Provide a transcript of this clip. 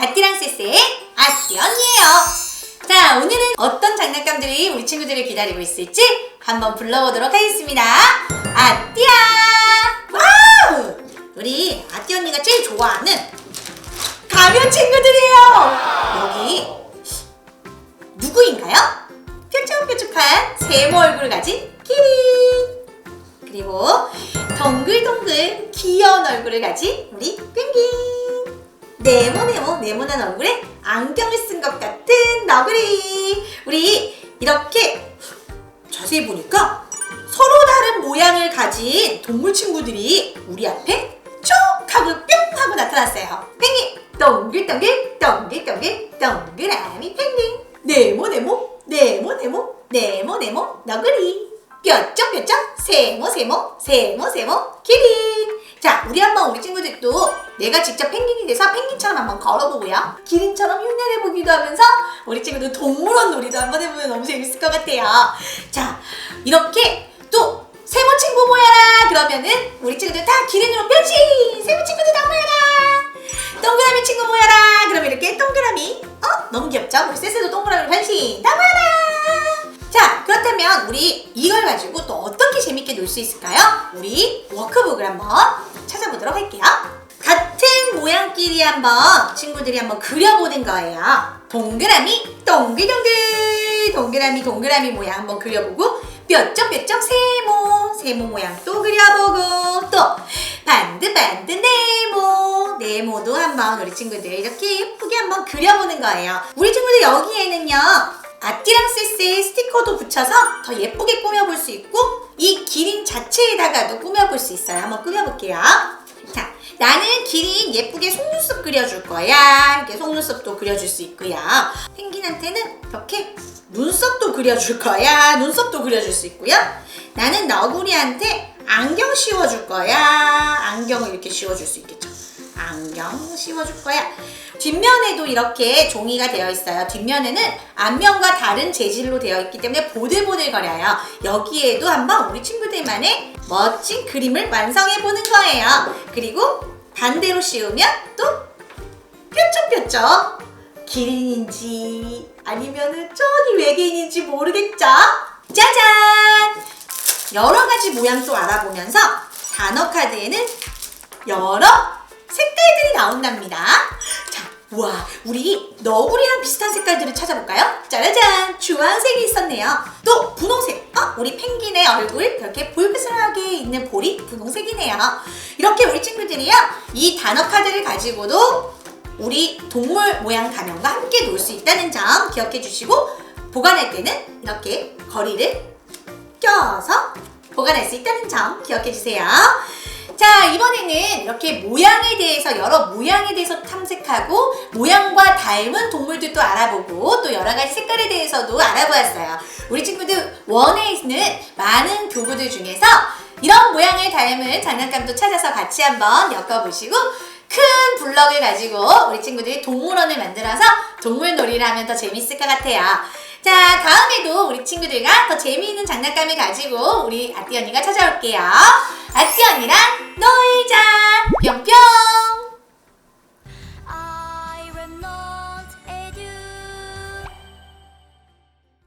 아띠랑 쎄쎄의 아띠 언니예요. 자, 오늘은 어떤 장난감들이 우리 친구들을 기다리고 있을지 한번 불러보도록 하겠습니다. 아띠야! 와우! 우리 아띠 언니가 제일 좋아하는 가면 친구들이에요. 여기 누구인가요? 뾰족뾰족한 세모 얼굴을 가진 키링. 그리고 동글동글 귀여운 얼굴을 가진 우리 펭귄. 네모네모 네모난 얼굴에 안경을 쓴 것 같은 너구리. 우리 이렇게 자세히 보니까 서로 다른 모양을 가진 동물 친구들이 우리 앞에 쭉 하고 뿅 하고 나타났어요. 펭귄 동글동글 동글동글 동그라미 펭귄 네모네모 네모네모 네모네모 너구리 뾰족뾰족 세모세모 세모세모 기린 자 우리 한번 우리 친구들도 내가 직접 펭귄이 돼서 펭귄처럼 한번 걸어보고요. 기린처럼 흉내내보기도 하면서 우리 친구들 동물원 놀이도 한번 해보면 너무 재밌을 것 같아요. 자 이렇게 또 세모 친구 모여라! 그러면은 우리 친구들 다 기린으로 변신 세모 친구들 다 모여라! 동그라미 친구 모여라! 그럼 이렇게 동그라미 어? 너무 귀엽죠? 우리 쎄쎄도 동그라미 우리 이걸 가지고 또 어떻게 재밌게 놀 수 있을까요? 우리 워크북을 한번 찾아보도록 할게요. 같은 모양끼리 한번 친구들이 한번 그려보는 거예요. 동그라미 동글동글. 동그라미 동그라미 모양 한번 그려보고 뾰족뾰족 세모 세모 모양 또 그려보고 또 반드 반드 네모. 네모도 한번 우리 친구들 이렇게 예쁘게 한번 그려보는 거예요. 우리 친구들 여기에는요 아띠랑 쎄쎄 스티커도 붙여서 더 예쁘게 꾸며볼 수 있고 이 기린 자체에다가도 꾸며볼 수 있어요. 한번 꾸며볼게요. 자 나는 기린 예쁘게 속눈썹 그려줄 거야. 이렇게 속눈썹도 그려줄 수 있고요. 펭귄한테는 이렇게 눈썹도 그려줄 거야. 눈썹도 그려줄 수 있고요. 나는 너구리한테 안경 씌워줄 거야. 안경을 이렇게 씌워줄 수 있겠죠 안경 씌워줄 거야. 뒷면에도 이렇게 종이가 되어 있어요. 뒷면에는 앞면과 다른 재질로 되어 있기 때문에 보들보들거려요. 여기에도 한번 우리 친구들만의 멋진 그림을 완성해 보는 거예요. 그리고 반대로 씌우면 또 뾰족뾰족. 기린인지 아니면은 저기 외계인인지 모르겠죠? 짜잔! 여러 가지 모양 도 알아보면서 단어 카드에는 여러 나온답니다. 자, 와, 우리 너구리랑 비슷한 색깔들을 찾아볼까요? 짜라잔! 주황색이 있었네요. 또 분홍색. 어, 우리 펭귄의 얼굴 이렇게 볼그스하게 있는 볼이 분홍색이네요. 이렇게 우리 친구들이요, 이 단어 카드를 가지고도 우리 동물 모양 가면과 함께 놀 수 있다는 점 기억해 주시고 보관할 때는 이렇게 거리를 껴서 보관할 수 있다는 점 기억해 주세요. 자, 이번에는 이렇게 모양에 대해서 여러 모양에 대해서 탐색하고 모양과 닮은 동물들도 알아보고 또 여러 가지 색깔에 대해서도 알아보았어요. 우리 친구들 원에 있는 많은 교구들 중에서 이런 모양을 닮은 장난감도 찾아서 같이 한번 엮어보시고 큰 블럭을 가지고 우리 친구들이 동물원을 만들어서 동물놀이를 하면 더 재밌을 것 같아요. 자, 다음에도 우리 친구들과 더 재미있는 장난감을 가지고 우리 아띠 언니가 찾아올게요. 아띠 언니랑 놀자! 뿅뿅!